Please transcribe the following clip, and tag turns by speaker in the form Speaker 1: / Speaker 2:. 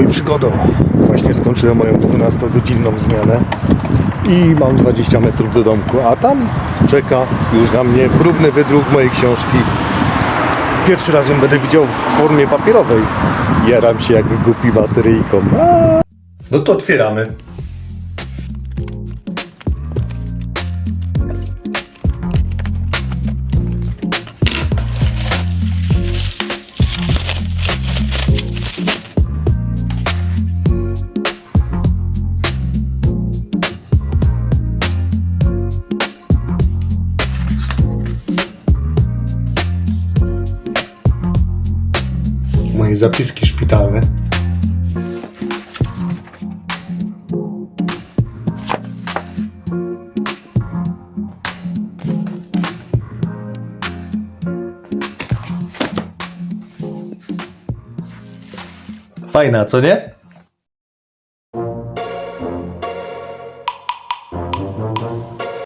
Speaker 1: Oj, przygodo. Właśnie skończyłem moją 12-godzinną zmianę i mam 20 metrów do domku, a tam czeka już na mnie próbny wydruk mojej książki. Pierwszy raz ją będę widział w formie papierowej. Jaram się jak głupi bateryjką. No to otwieramy. Moje zapiski szpitalne. Fajna, co nie?